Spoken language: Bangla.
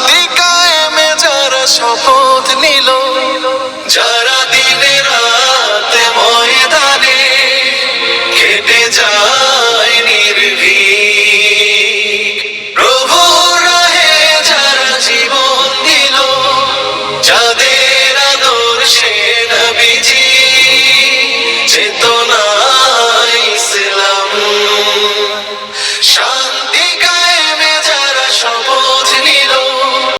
শান্তি যারা শপথ নিল, যারা দিনে ময়দানে খেটে যায় নির্ভীক। প্রভু রাহে যারা জীবন দিল, যাদের আদর্শে